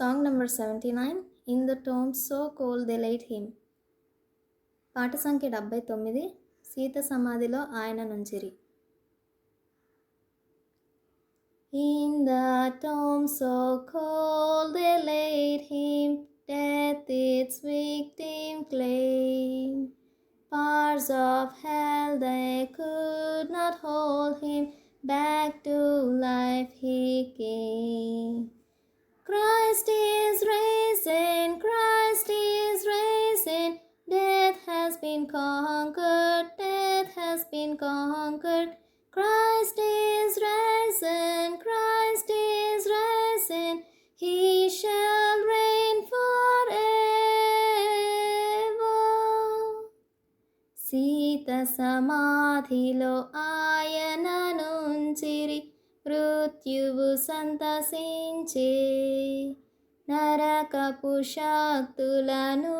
Song number seventy nine in the tome so call they light him పాట సంఖ్య డెబ్బై తొమ్మిది సీత సమాధిలో ఆయన నుంచిరి In the tomb so cold they laid him, death its victim claim. Bars of hell they could not hold him, back to life he came. Christ is risen, Christ is risen, death has been conquered, death has been conquered. Christ is risen, Christ is risen, he shall reign forever. Sita సమాధిలో ఆయన నుంచిరి మృత్యువు సంతసించే నరకపు శక్తులను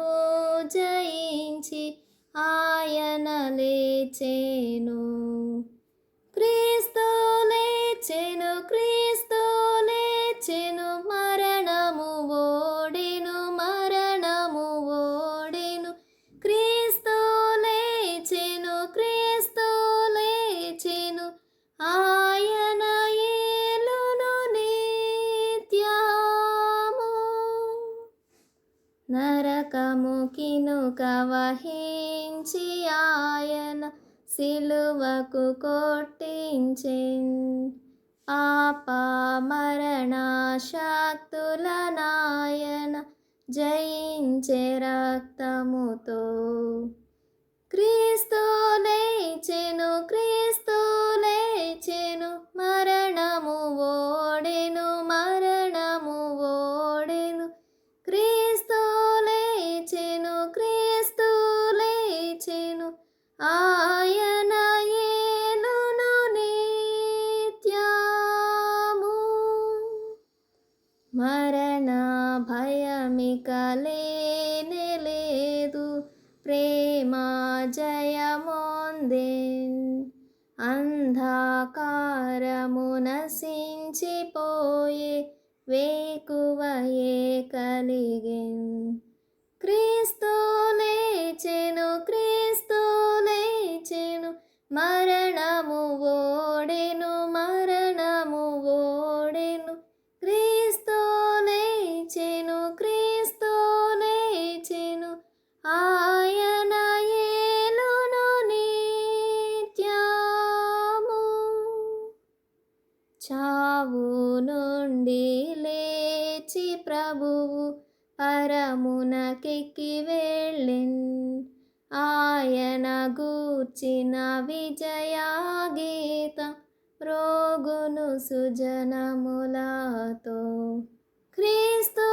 జయించి ఆయన లేచేను నరకముకిను వహించి ఆయన సిలువకు కొట్టించెన్. ఆప మరణ శక్తుల నాయన జయించే రక్తముతో క్రీస్తు మరణ భయమిక లేనే లేదు ప్రేమ జయమొందెన్ అంధకారము నశించిపోయే వేకువయే కలిగెన్. క్రీస్తు చావు నుండి లేచి ప్రభువు పరమునకెక్కి వెళ్ళిన్. ఆయన గూర్చిన విజయాగీత రోగును సుజనములతో క్రీస్తు